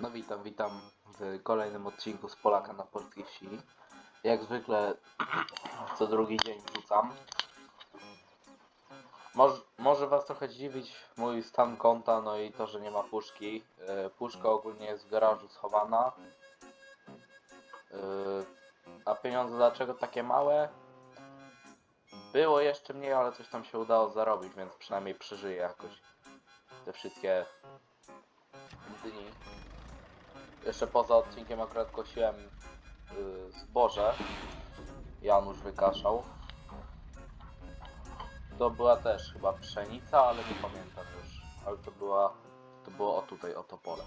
No witam, witam w kolejnym odcinku z Polaka na polskiej wsi. Jak zwykle co drugi dzień wrzucam. Moż, może was trochę dziwić mój stan konta, no i to, że nie ma puszki. E, Puszka ogólnie jest w garażu schowana. E, A pieniądze dlaczego takie małe? Było jeszcze mniej, ale coś tam się udało zarobić, więc przynajmniej przeżyję jakoś te wszystkie dni. Jeszcze poza odcinkiem akurat kosiłem y, zboże. Janusz wykaszał. To była też chyba pszenica, ale nie pamiętam już. Ale to była. To było o tutaj, o to pole.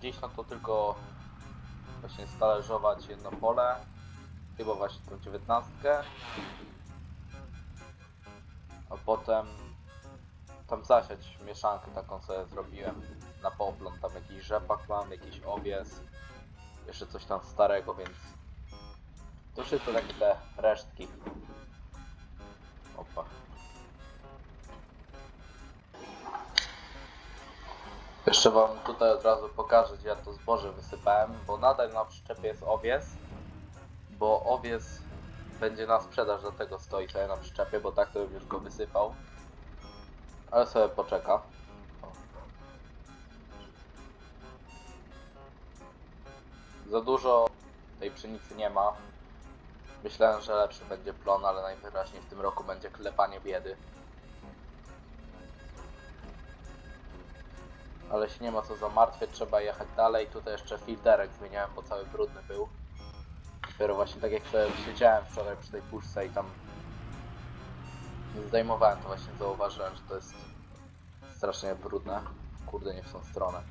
Dziś no to tylko właśnie stalerzować jedno pole. Chyba właśnie tą dziewiętnastkę. A potem tam zasiać mieszankę taką sobie zrobiłem na poplon, tam jakiś rzepak mam, jakiś owies, jeszcze coś tam starego, więc to wszystko takie te resztki. Opa. Jeszcze wam tutaj od razu pokażę, gdzie ja to zboże wysypałem, bo nadal na przyczepie jest owies, bo owies będzie na sprzedaż, dlatego stoi sobie na przyczepie, bo tak to bym już go wysypał. Ale sobie poczeka. Za dużo tej pszenicy nie ma. Myślałem, że lepszy będzie plon, ale najwyraźniej w tym roku będzie klepanie biedy. Ale się nie ma co zamartwiać, trzeba jechać dalej. Tutaj jeszcze filterek zmieniałem, bo cały brudny był. Dopiero właśnie tak jak sobie siedziałem wczoraj przy tej puszce i tam zdejmowałem, to właśnie zauważyłem, że to jest strasznie brudne. Kurde, nie w tą stronę.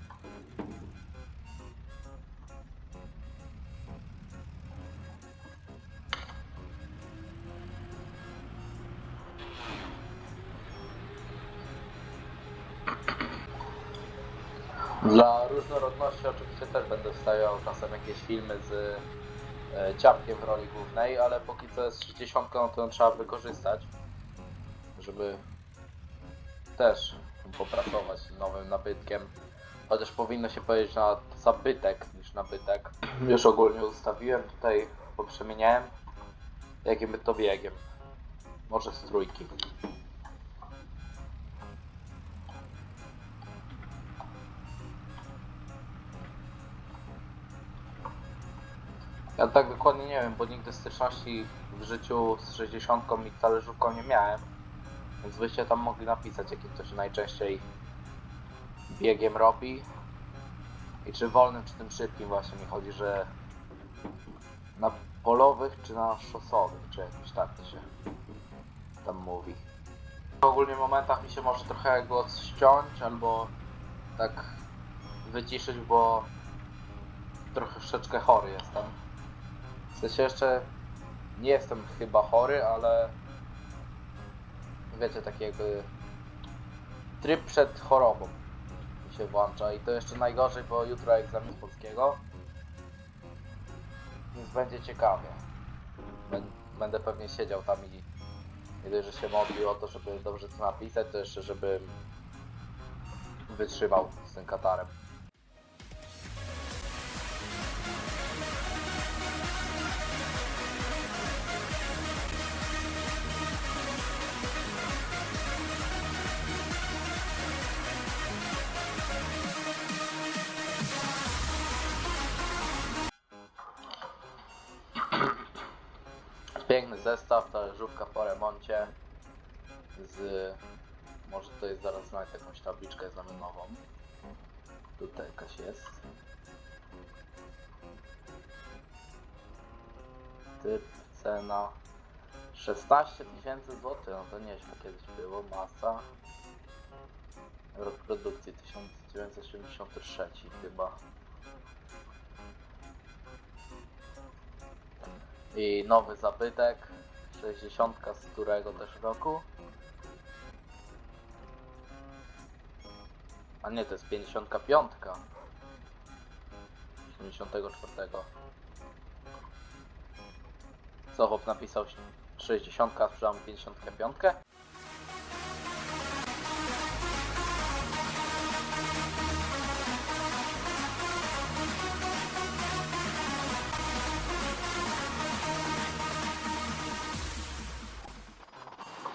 Dla różnorodności oczywiście też będę wstawiał czasem jakieś filmy z e, ciapkiem w roli głównej, ale póki co jest 60, no to trzeba wykorzystać, żeby też popracować nowym nabytkiem. Chociaż powinno się powiedzieć na zabytek niż nabytek. Już ogólnie ustawiłem tutaj, poprzemieniałem. Jakim by to biegiem? Może z trójki. Ja tak dokładnie nie wiem, bo nigdy styczności w życiu z 60 i talerzówką nie miałem. Więc byście tam mogli napisać, jakim to się najczęściej biegiem robi. I czy wolnym, czy tym szybkim właśnie mi chodzi, że na polowych, czy na szosowych, czy jakoś tak to się tam mówi. W ogólnie momentach mi się może trochę głos ściąć, albo tak wyciszyć, bo trochę troszeczkę chory jestem. W sensie jeszcze nie jestem chyba chory, ale wiecie, taki jakby tryb przed chorobą mi się włącza i to jeszcze najgorzej, bo jutro egzamin polskiego, więc będzie ciekawie. Bę- Będę pewnie siedział tam i nie że się modlił o to, żeby dobrze to napisać, to jeszcze żebym wytrzymał z tym katarem. Piękny zestaw, talerzówka po remoncie z... Może jest zaraz znaleźć jakąś tabliczkę znamionową. Tutaj jakaś jest. Typ, cena 16 tysięcy złotych, no to nieźle kiedyś było, masa. Rok produkcji 1973 chyba. I nowy zabytek, 60 z którego też roku. A nie, to jest 55. 74. Co chłop napisał 60, a sprzedam 55?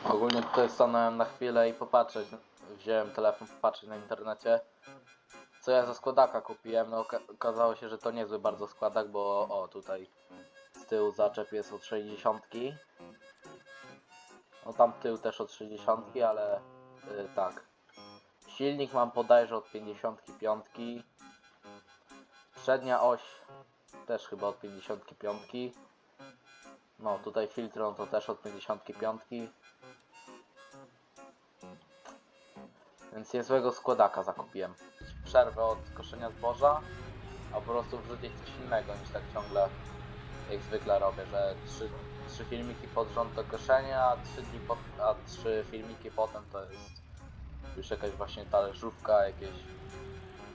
Ogólnie tutaj stanąłem na chwilę i popatrzeć, wziąłem telefon, popatrzeć na internecie, co ja za składaka kupiłem, no oka- okazało się, że to niezły bardzo składak, bo o tutaj z tyłu zaczep jest od 60. No tam tył też od 60, ale y, tak. Silnik mam bodajże od 55. Przednia oś też chyba od 55. No tutaj filtr no to też od 55. Więc niezłego składaka zakupiłem. Przerwę od koszenia zboża, a po prostu wrzucić coś innego niż tak ciągle jak zwykle robię, że trzy, trzy filmiki pod rząd do koszenia, a trzy, dni po, a trzy filmiki potem to jest już jakaś właśnie talerzówka, jakieś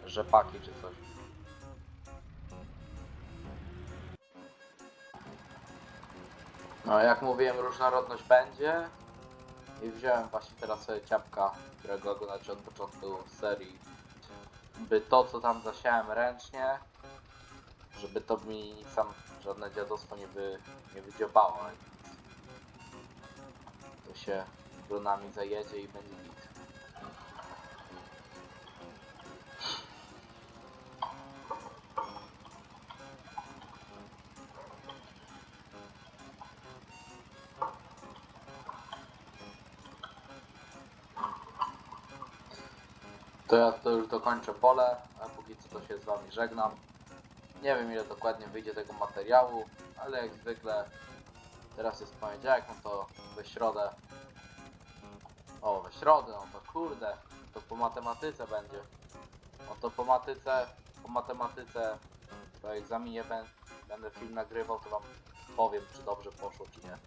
rzepaki czy coś. No jak mówiłem różnorodność będzie i wziąłem właśnie teraz sobie ciapka, którego oglądacie od początku serii by to co tam zasiałem ręcznie żeby to mi nic żadne dziadostwo nie, wy, nie wydziobało. To się dronami zajedzie i będzie To ja to już dokończę pole, a póki co to się z wami żegnam. Nie wiem ile dokładnie wyjdzie tego materiału, ale jak zwykle teraz jest poniedziałek, no to we środę. O, we środę, no to kurde, to po matematyce będzie. No to po matyce, po matematyce, po egzaminie ben, będę film nagrywał, to wam powiem czy dobrze poszło czy nie.